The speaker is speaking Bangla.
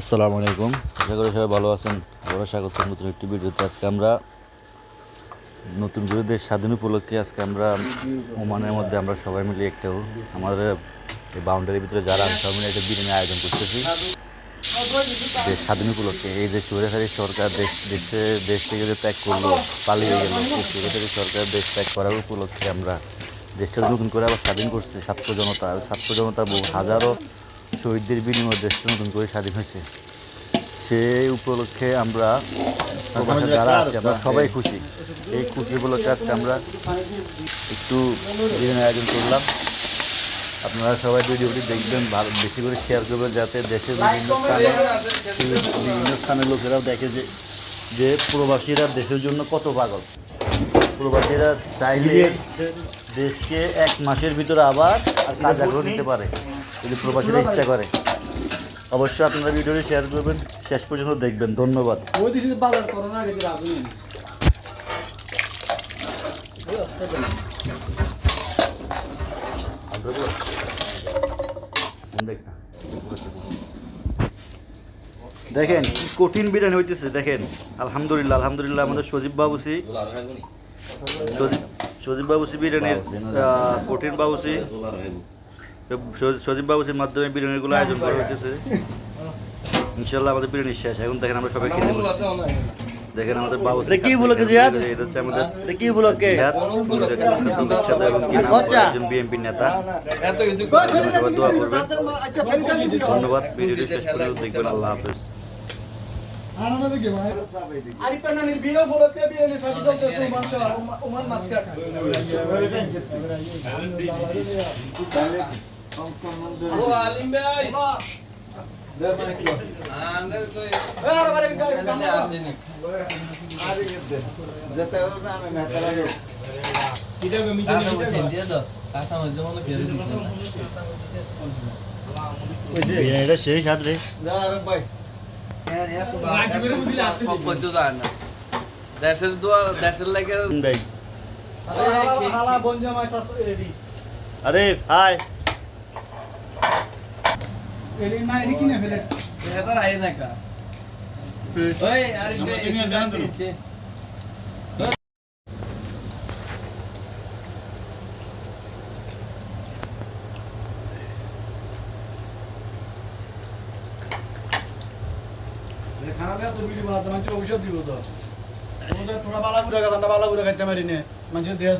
আসসালামু আলাইকুম। আশা করি সবাই ভালো আছেন। আবারও স্বাগত নতুন একটি ভিডিওতে। আজকে আমরা নতুন করে দেশ স্বাধীন উপলক্ষে আজকে আমরা ওমানের মধ্যে আমরা সবাই মিলে একটা আমাদের এই বাউন্ডারির ভিতরে যারা সবাই মিলে একটা বিরিয়ানি আয়োজন করতেছি। দেশ স্বাধীন উপলক্ষে। এই যে সুরেখারি সরকার দেশ দেশে দেশ থেকে যে ত্যাগ করল, পালিয়ে গেল সুরেখারি সরকার দেশ ত্যাগ করার উপলক্ষে আমরা দেশটা নতুন করে আবার স্বাধীন করছে, ছাত্র জনতা। ছাত্র জনতা বহু হাজারো শহীদদের বিনিময়ে দেশটা নতুন করে স্বাধীন হয়েছে। সেই উপলক্ষে আমরা যারা আছে, আমরা সবাই খুশি। এই খুশি উপলক্ষে আজকে আমরা একটু আয়োজন করলাম। আপনারা সবাই ভিডিওটি দেখবেন, ভালো, বেশি করে শেয়ার করবেন যাতে দেশের বিভিন্ন স্থানে, বিভিন্ন স্থানের লোকেরাও দেখে যে যে প্রবাসীরা দেশের জন্য কত পাগল। প্রবাসীরা চাইলে দেশকে এক মাসের ভিতরে আবার আর কাজা করে নিতে পারে। যদি প্রবাসীরা ইচ্ছা করে। অবশ্যই আপনারা ভিডিওটি শেয়ার করবেন। শেষ পর্যন্ত দেখবেন। ধন্যবাদ। দেখেন কঠিন বিরিয়ানি হইতেছে দেখেন। আলহামদুলিল্লাহ আলহামদুলিল্লাহ আমাদের সজীব বাবুসি। সজীব বাবুসি বিরিয়ানির কঠিন বাবুসি সজীব বাবুসির মাধ্যমে বিরিয়ানিগুলো আয়োজন করা হইতেছে। ইনশাল্লাহ আমাদের বিরিয়ানি শেষ। এখন দেখেন আমরা সবাই খেতে দেখেন আমাদের বাবুসি এটা কি উপলক্ষে জিহাদ? এটা হচ্ছে আমাদের এটা কি উপলক্ষে? জিহাদ, সাথে এবং কি নাম একজন বিএনপি নেতা। এত কিছু দোয়া করবেন। আচ্ছা ধন্যবাদ ভিডিওটি শেষ পর্যন্ত দেখবেন। আল্লাহ হাফেজ। Anlamadık ya. Arif ben hani bir of olup ya bir elif hadi çok yazı uman şey var. Uman maskar. Böyle ben gittim. Allah alim bey. Allah. Ver bana kilo. Anladım. Ver bana bir kilo. Ben de yapayım. Hadi gitti. Zaten ben ben hatara yok. Gidelim mi? Gidelim mi? Gidelim. Kasam ödüm onu geri düşün. Kasam ödüm onu geri düşün. Kasam ödüm onu geri düşün. Kasam ödüm onu geri düşün. Kasam ödüm onu geri düşün. Kasam ödüm onu geri düşün. Kasam ödüm onu geri düşün. Kasam ödüm onu geri düşün. Kasam ödüm onu geri düşün. Kasam ödüm onu geri düşün. Kasam ödüm onu geri düşün. Kasam ödüm onu geri düşün. Kasam ödüm onu geri düşün. Kasam ödüm onu geri düşün. Kasam ödüm onu geri düşün. Kasam ödüm onu geri düşün. Kasam ödüm onu geri düşün. Kasam ödüm onu geri düşün. Kasam ödüm onu geri düşün. Kasam এডি আরে হাই এডি না এডি কিনে ফেলে। এটা আই না কা। ওই আরে খানা দেওয়া তো বিড়ি বাদ মানুষ ঔষধ দিব তো। তোরা বালা বুড়া গেল বালা বুড়া খাইতে মারি নে মানুষ দেয়া